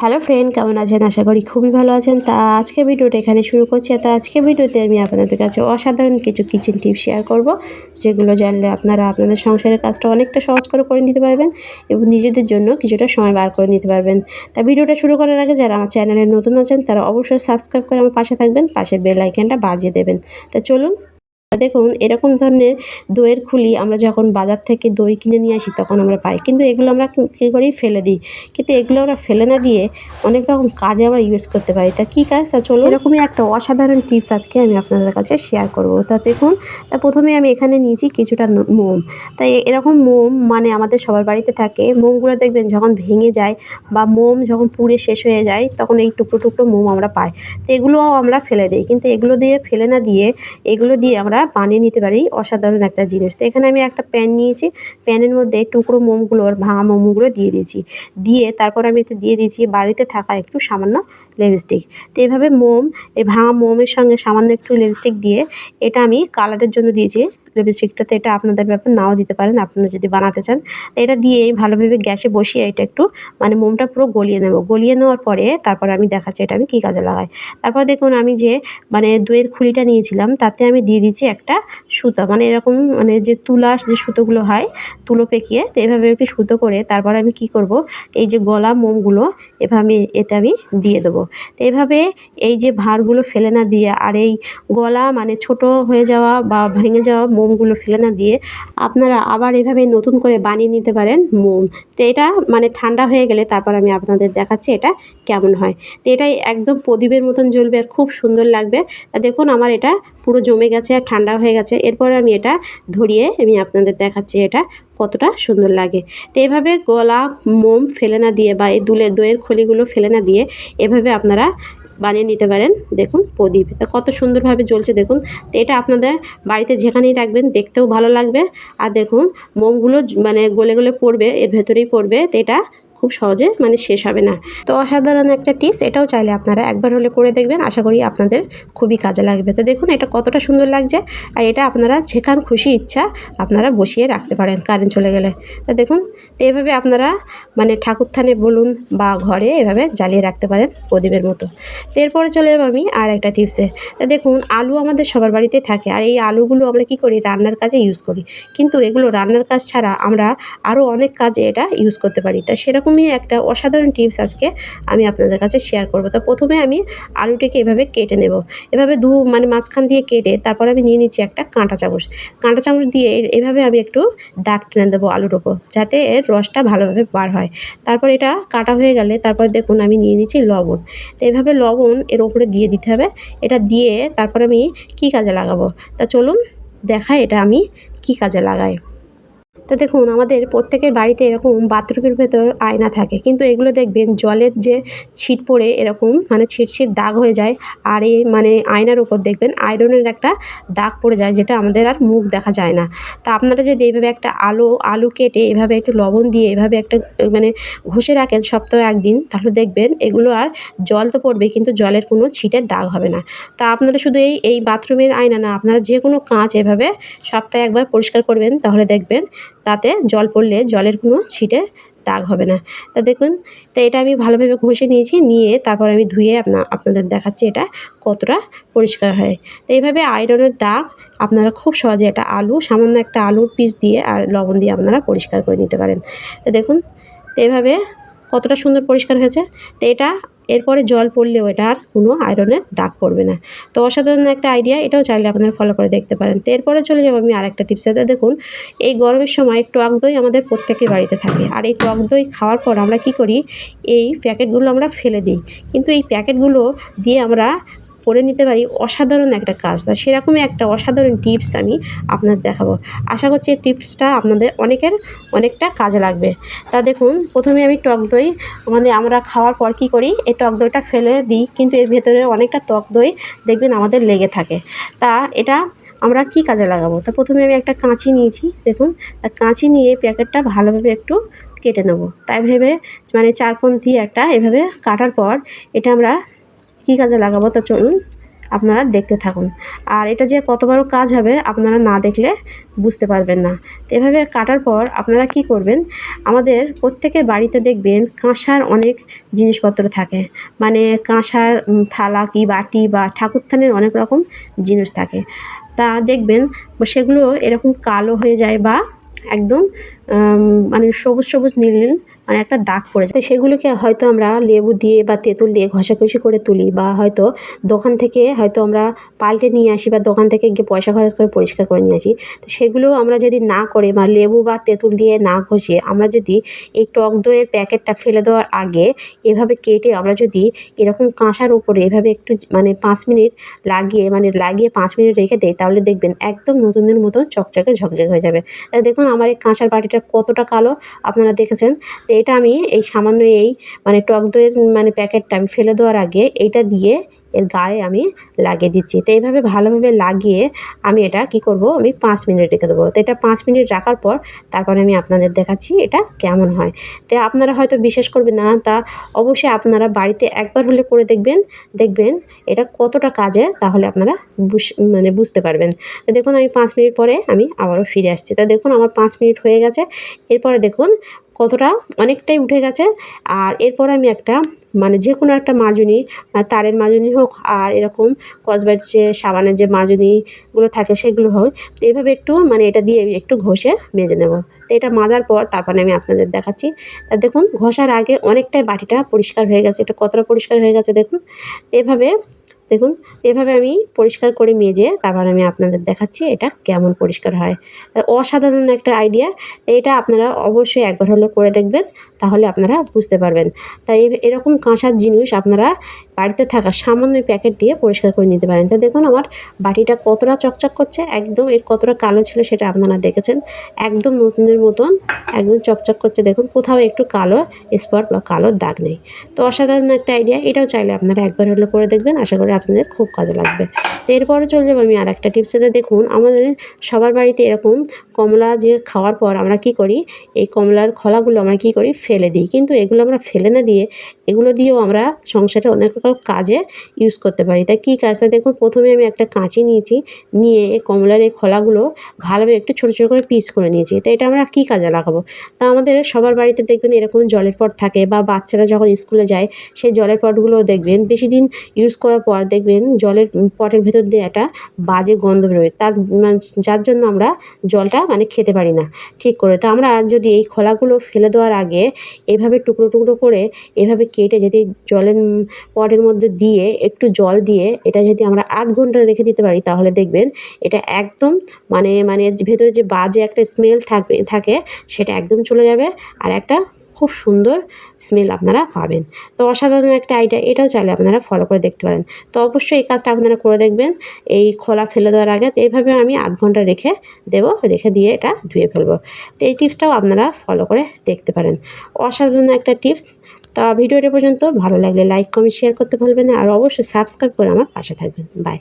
Hello friend, কেমন আছেন? আশা করি খুবই ভালো আছেন। তা আজকে ভিডিওটা এখানে শুরু করছি। তা আজকে ভিডিওতে আমি আপনাদের কাছে অসাধারণ কিছু কিচেন টিপস শেয়ার করব, যেগুলো জানলে আপনারা আপনাদের সংসারের কাজটা অনেকটা সহজ করে করে নিতে পারবেন এবং নিজেদের জন্য কিছুটা সময় বার করে নিতে পারবেন। তা ভিডিওটা শুরু করার আগে যারা আমার চ্যানেলে নতুন আছেন, তারা অবশ্যই সাবস্ক্রাইব করে আমার পাশে থাকবেন, পাশে বেল আইকনটা বাজিয়ে দেবেন। তা চলুন দেখুন, এরকম ধরনের দইয়ের খুলি আমরা যখন বাজার থেকে দই কিনে নিয়ে আসি, তখন আমরা পাই। কিন্তু এগুলো আমরা কী করি ফেলে দিই? কিন্তু এগুলো আমরা ফেলে না দিয়ে অনেক রকম কাজে আমরা ইউজ করতে পারি। তা কী কাজ? তা চলো এরকমই একটা অসাধারণ টিপস আজকে আমি আপনাদের কাছে শেয়ার করব। তা দেখুন, তা প্রথমে আমি এখানে নিয়েছি কিছুটা মোম। তাই এরকম মোম মানে আমাদের সবার বাড়িতে থাকে। মোমগুলো দেখবেন যখন ভেঙে যায় বা মোম যখন পুড়ে শেষ হয়ে যায়, তখন এই টুকরো টুকরো মোম আমরা পাই। তো এগুলোও আমরা ফেলে দিই। কিন্তু এগুলো দিয়ে, ফেলে না দিয়ে, এগুলো দিয়ে আমরা বানিয়ে নিতে পারি, অসাধারণ একটা জিনিস। তো এখানে আমি একটা প্যান নিয়েছি, প্যানের মধ্যে টুকরো মোমগুলো ভাঙা মোমগুলো দিয়ে দিয়েছি। দিয়ে তারপর আমি এতে দিয়ে দিয়েছি বাড়িতে থাকা একটু সামান্য লিপস্টিক তো এভাবে মোম, এই ভাঙা মোমের সঙ্গে সামান্য একটু লিপস্টিক দিয়ে এটা আমি কালারের জন্য দিয়েছি। লিপস্টিকটাতে এটা আপনাদের ব্যাপার নাও দিতে পারেন, আপনারা যদি বানাতে চান। তো এটা দিয়ে ভালোভাবে গ্যাসে বসিয়ে এটা একটু মানে মোমটা পুরো গলিয়ে নেব। গলিয়ে নেওয়ার পরে তারপর আমি দেখাচ্ছি এটা আমি কী কাজে লাগাই। তারপর দেখুন আমি যে মানে দইয়ের খুলিটা নিয়েছিলাম, তাতে আমি দিয়ে দিচ্ছি একটা সুতা। মানে এরকম মানে যে তুলা, যে সুতোগুলো হয়, তুলো পেকিয়ে, তো এভাবে একটু সুতো করে তারপর আমি কি করব, এই যে গলা মোমগুলো, এভাবে আমি এতে আমি দিয়ে দেবো। তো এভাবে এই যে ভাঁড়গুলো ফেলে না দিয়ে, আর এই গলা মানে ছোট হয়ে যাওয়া বা ভেঙে যাওয়া মোমগুলো ফেলে না দিয়ে আপনারা আবার এভাবে নতুন করে বানিয়ে নিতে পারেন মোম তো এটা মানে ঠান্ডা হয়ে গেলে তারপর আমি আপনাদের দেখাচ্ছি এটা কেমন হয়। তো এটাই একদম প্রদীপের মতন জ্বলবে আর খুব সুন্দর লাগবে। দেখুন আমার এটা পুরো জমে গেছে আর ঠান্ডা হয়ে গেছে। এরপর আমি এটা ধরিয়ে আমি আপনাদের দেখাচ্ছি এটা কতটা সুন্দর লাগে। তো এভাবে গলা, মোম ফেলে না দিয়ে বা এই দুলের দইয়ের খলিগুলো ফেলে না দিয়ে এভাবে আপনারা বানিয়ে নিতে পারেন। দেখুন প্রদীপ তা কত সুন্দরভাবে জ্বলছে দেখুন। তো এটা আপনাদের বাড়িতে যেখানেই রাখবেন, দেখতেও ভালো লাগবে। আর দেখুন মোমগুলো মানে গলে গলে পড়বে, এর ভেতরেই পড়বে। তো এটা খুব সহজে মানে শেষ হবে না। তো অসাধারণ একটা টিপস, এটাও চাইলে আপনারা একবার হলে করে দেখবেন। আশা করি আপনাদের খুবই কাজে লাগবে। তো দেখুন, এটা কতটা সুন্দর লাগছে আর এটা আপনারা যেখান খুশি ইচ্ছা আপনারা বসিয়ে রাখতে পারেন কারেন্ট চলে গেলে। তো দেখুন তো এভাবে আপনারা মানে ঠাকুর থানে বলুন বা ঘরে এভাবে জ্বালিয়ে রাখতে পারেন প্রদীপের মতো। তো এরপরে চলে যাব আমি আর একটা টিপসে। তা দেখুন, আলু আমাদের সবার বাড়িতে থাকে আর এই আলুগুলো আমরা কি করি? রান্নার কাজে ইউজ করি। কিন্তু এগুলো রান্নার কাজ ছাড়া আমরা আরও অনেক কাজে এটা ইউজ করতে পারি। তা সেরকমই একটা অসাধারণ টিপস আজকে আমি আপনাদের কাছে শেয়ার করব। তো প্রথমে আমি আলুটিকে এভাবে কেটে নেব। এভাবে দু মানে মাঝখান দিয়ে কেটে তারপর আমি নিয়ে নিচ্ছি একটা কাঁটা চামচ। কাঁটা চামচ দিয়ে এভাবে আমি একটু দাগ টেনে দেবো আলুর ওপর, যাতে এর রসটা ভালোভাবে বার হয়। তারপর এটা কাটা হয়ে গেলে তারপর দেখুন আমি নিয়ে নিচ্ছি লবণ। তো এভাবে লবণ এর ওপরে দিয়ে দিতে হবে। এটা দিয়ে তারপর আমি কী কাজে লাগাবো? তা চলুন দেখাই এটা আমি কী কাজে লাগাই। তো দেখুন, আমাদের প্রত্যেকের বাড়িতে এরকম বাথরুমের ভেতর আয়না থাকে। কিন্তু এগুলো দেখবেন জলের যে ছিট পড়ে এরকম মানে ছিট ছিট দাগ হয়ে যায়। আর এই মানে আয়নার উপর দেখবেন আয়রনের একটা দাগ পড়ে যায়, যেটা আমাদের আর মুখ দেখা যায় না। তা আপনারা যদি এইভাবে একটা আলো, আলু কেটে এভাবে একটু লবণ দিয়ে এভাবে একটা মানে ঘষে রাখেন সপ্তাহে একদিন, তাহলে দেখবেন এগুলো আর জল তো পড়বে, কিন্তু জলের কোনো ছিটের দাগ হবে না। তা আপনারা শুধু এই এই বাথরুমের আয়না না, আপনারা যে কোনো কাঁচ এভাবে সপ্তাহে একবার পরিষ্কার করবেন, তাহলে দেখবেন তাতে জল পড়লে জলের কোনো ছিটে দাগ হবে না। তা দেখুন, তো এটা আমি ভালোভাবে ঘষে নিয়েছি, নিয়ে তারপর আমি ধুয়ে আপনা, আপনাদের দেখাচ্ছি এটা কতটা পরিষ্কার হয়। তো এইভাবে আয়রনের দাগ আপনারা খুব সহজে এটা আলু, সামান্য একটা আলুর পিস দিয়ে আর লবণ দিয়ে আপনারা পরিষ্কার করে নিতে পারেন। তো দেখুন, তো এভাবে কতটা সুন্দর পরিষ্কার হয়েছে। তো এটা এরপরে জল পড়লেও এটা আর কোনো আয়রনের দাগ পড়বে না। তো অসাধারণ একটা আইডিয়া এটাও চাইলে আপনারা ফলো করে দেখতে পারেন। তো এরপরে চলে যাব আমি আর একটা সাথে দেখুন, এই গরমের সময় টক দই আমাদের প্রত্যেকের বাড়িতে থাকে। আর এই টক দই খাওয়ার পর আমরা কি করি, এই প্যাকেটগুলো আমরা ফেলে দিই। কিন্তু এই প্যাকেটগুলো দিয়ে আমরা করে নিতে পারি, অসাধারণ একটা কাজ। তা সেরকমই একটা অসাধারণ টিপস আমি আপনাদের দেখাবো। আশা করছি এই টিপসটা আপনাদের অনেকের অনেকটা কাজে লাগবে। তা দেখুন, প্রথমে আমি টক দই মানে আমরা খাওয়ার পর কী করি, এই টক দইটা ফেলে দিই, কিন্তু এর ভেতরে অনেকটা টক দই দেখবেন আমাদের লেগে থাকে। তা এটা আমরা কি কাজে লাগাবো? তা প্রথমে আমি একটা কাঁচি নিয়েছি, দেখুন, তা কাঁচি নিয়ে প্যাকেটটা ভালোভাবে একটু কেটে নেব। তাই ভেবে মানে চারপন্থী একটা এভাবে কাটার পর, এটা আমরা কী কাজে লাগাবো তা চলুন আপনারা দেখতে থাকুন। আর এটা যে কত বড় কাজ হবে আপনারা না দেখলে বুঝতে পারবেন না। তো এভাবে কাটার পর আপনারা কি করবেন? আমাদের প্রত্যেকের বাড়িতে দেখবেন কাঁসার অনেক জিনিসপত্র থাকে। মানে কাঁসার থালা কি বাটি বা ঠাকুরথানের অনেক রকম জিনিস থাকে। তা দেখবেন সেগুলো এরকম কালো হয়ে যায় বা একদম মানে সবুজ সবুজ নীল নীল মানে একটা দাগ পড়ে যায়। সেগুলোকে হয়তো আমরা লেবু দিয়ে বা তেঁতুল দিয়ে ঘষাঘষি করে তুলি বা হয়তো দোকান থেকে হয়তো আমরা পাল্টে নিয়ে আসি বা দোকান থেকে গিয়ে পয়সা খরচ করে পরিষ্কার করে নিয়ে আসি। তো সেগুলো আমরা যদি না করে বা লেবু বা তেঁতুল দিয়ে না ঘষে আমরা যদি এই টক দইয়ের প্যাকেটটা ফেলে দেওয়ার আগে এভাবে কেটে আমরা যদি এরকম কাঁসার উপরে এভাবে একটু মানে পাঁচ মিনিট লাগিয়ে মানে লাগিয়ে পাঁচ মিনিট রেখে দেয় তাহলে দেখবেন একদম নতুনের মতো চকচকে ঝকঝকে হয়ে যাবে। দেখুন আমার এই কাঁসার বাটিটা কতটা কালো, আপনারা দেখেছেন। এটা আমি এই সামান্য এই মানে টক দইয়ের মানে প্যাকেটটা আমি ফেলে দেওয়ার আগে এইটা দিয়ে এর গায়ে আমি লাগিয়ে দিচ্ছি। তো এইভাবে ভালোভাবে লাগিয়ে আমি এটা কি করব? আমি পাঁচ মিনিট রেখে দেবো। তো এটা পাঁচ মিনিট রাখার পর তারপরে আমি আপনাদের দেখাচ্ছি এটা কেমন হয়। তো আপনারা হয়তো বিশ্বাস করবেন না, তা অবশ্যই আপনারা বাড়িতে একবার হলে করে দেখবেন। দেখবেন এটা কতটা কাজে, তাহলে আপনারা মানে বুঝতে পারবেন। তো দেখুন আমি পাঁচ মিনিট পরে আমি আবারও ফিরে আসছি। তা দেখুন আমার পাঁচ মিনিট হয়ে গেছে। এরপরে দেখুন কতটা অনেকটাই উঠে গেছে। আর এরপর আমি একটা মানে যে কোনো একটা মাজুনি তারের মাজুনি হোক আর এরকম কসবাইট যে সাবানের যে মাজুনিগুলো থাকে সেগুলো হোক, তো এইভাবে একটু মানে এটা দিয়ে একটু ঘষে মেজে নেব। তো এটা মাজার পর তারপরে আমি আপনাদের দেখাচ্ছি। তা দেখুন, ঘষার আগে অনেকটাই বাটিটা পরিষ্কার হয়ে গেছে, এটা কতটা পরিষ্কার হয়ে গেছে দেখুন। এভাবে দেখুন, এভাবে আমি পরিষ্কার করে মেজে তারপর আমি আপনাদের দেখাচ্ছি এটা কেমন পরিষ্কার হয়। অসাধারণ একটা আইডিয়া এটা আপনারা অবশ্যই একবার হলে করে দেখবেন। তাহলে আপনারা বুঝতে পারবেন। তাই এরকম কাঁসার জিনিস আপনারা বাড়িতে থাকা সামান্য প্যাকেট দিয়ে পরিষ্কার করে নিতে পারেন। তো দেখুন আমার বাটিটা কতটা চকচক করছে, একদম এর কতটা কালো ছিল সেটা আপনারা দেখেছেন। একদম নতুনের মতন, একদম চকচক করছে। দেখুন কোথাও একটু কালো স্পট বা কালো দাগ নেই। তো অসাধারণ একটা আইডিয়া এটাও চাইলে আপনারা একবার হলে করে দেখবেন। আশা করি আপনাদের খুব কাজে লাগবে। তো এরপরে চলে যাব আমি আর একটা টিপসেতে দেখুন, আমাদের সবার বাড়িতে এরকম কমলা যে খাওয়ার পর আমরা কি করি, এই কমলার খোলাগুলো আমরা কি করি ফেলে দিই। কিন্তু এগুলো আমরা ফেলে না দিয়ে, এগুলো দিয়েও আমরা সংসারে অনেক রকম কাজে ইউজ করতে পারি। তাই কী কাজটা দেখুন, প্রথমে আমি একটা কাঁচি নিয়েছি, নিয়ে এই কমলার এই খোলাগুলো ভালোভাবে একটু ছোটো ছোটো করে পিস করে নিয়েছি। তো এটা আমরা কী কাজে লাগাবো? তা আমাদের সবার বাড়িতে দেখবেন এরকম জলের পট থাকে বা বাচ্চারা যখন স্কুলে যায়, সেই জলের পটগুলোও দেখবেন। বেশি দিন ইউজ করার পর দেখবেন জলের পটের ভেতর দিয়ে একটা বাজে গন্ধ বেরোয়। তার মানে যার জন্য আমরা জলটা মানে খেতে পারি না ঠিক করে। তো আমরা যদি এই খোলাগুলো ফেলে দেওয়ার আগে এভাবে টুকরো টুকরো করে এভাবে কেটে যদি জলের পটের মধ্যে দিয়ে একটু জল দিয়ে এটা যদি আমরা আধ ঘণ্টা রেখে দিতে পারি, তাহলে দেখবেন এটা একদম মানে মানে ভেতরে যে বাজে একটা স্মেল থাকবে, থাকে সেটা একদম চলে যাবে। আর একটা খুব সুন্দর স্মেল আপনারা পাবেন। তো অসাধারণ একটা আইডিয়া এটাও চাইলে আপনারা ফলো করে দেখতে পারেন। তো অবশ্যই এই কাজটা আপনারা করে দেখবেন। এই খোলা ফেলে দেওয়ার আগে তো এইভাবে আমি আধ ঘণ্টা রেখে দেবো, রেখে দিয়ে এটা ধুয়ে ফেলব। তো এই টিপসটাও আপনারা ফলো করে দেখতে পারেন। অসাধারণ একটা টিপস তা ভিডিওটা পর্যন্ত ভালো লাগলে লাইক কমেন্ট শেয়ার করতে ভুলবেন না। আর অবশ্যই সাবস্ক্রাইব করে আমার পাশে থাকবেন। বাই